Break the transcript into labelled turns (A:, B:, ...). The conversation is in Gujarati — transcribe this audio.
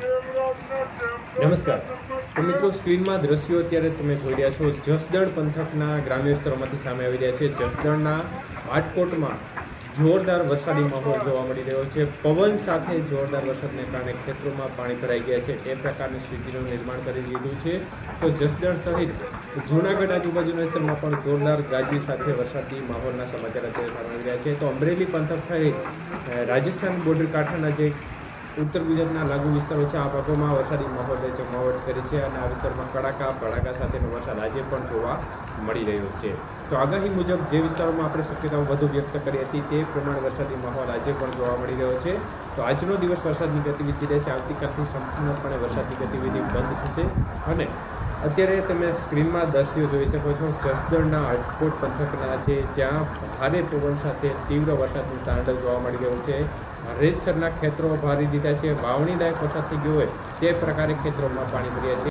A: નમસ્કાર. તો મિત્રો, સ્ક્રીનમાં દ્રશ્યો અત્યારે તમે જોઈ રહ્યા છો. જસદણ પંથકના ગ્રામ્ય વિસ્તારોમાંથી સામે આવી રહ્યા છે. જસદણના વાટકોટમાં જોરદાર વરસાદી માહોલ જોવા મળી રહ્યો છે. પવન સાથે જોરદાર વરસાદને કારણે ખેતરોમાં પાણી ભરાઈ ગયા છે. એ પ્રકારની સ્થિતિનું નિર્માણ કરી લીધું છે. તો જસદણ સહિત જૂનાગઢ આજુબાજુના વિસ્તારમાં પણ જોરદાર ગાજવી સાથે વરસાદી માહોલના સમાચાર અત્યારે સામે આવી રહ્યા છે. તો અમરેલી પંથક સહિત રાજસ્થાન બોર્ડર કાંઠાના જે ઉત્તર ગુજરાતના લાગુ વિસ્તારો છે. આ ભાગોમાં વરસાદી માહોલ જમાવટ કરી છે અને આ વિસ્તારમાં કડાકા, ભડાકા સાથેનો વરસાદ આજે પણ જોવા મળી રહ્યો છે. તો આગાહી મુજબ જે વિસ્તારોમાં આપણે શક્યતાઓ વધુ વ્યક્ત કરી હતી તે પ્રમાણે વરસાદી માહોલ આજે પણ જોવા મળી રહ્યો છે. તો આજનો દિવસ વરસાદની ગતિવિધિ રહેશે. આવતીકાલથી સંપૂર્ણપણે વરસાદની ગતિવિધિ બંધ થશે અને અત્યારે તમે સ્ક્રીનમાં દ્રશ્યો જોઈ શકો છો. જસદણના અટકોટ પંથકના છે, જ્યાં ભારે પવન સાથે તીવ્ર વરસાદનું તાંડવ જોવા મળી ગયું છે. રેતસરના ખેતરો ભારી દીધા છે. વાવણીદાયક વરસાદ થઈ ગયો હોય તે પ્રકારે ખેતરોમાં પાણી ભર્યા છે.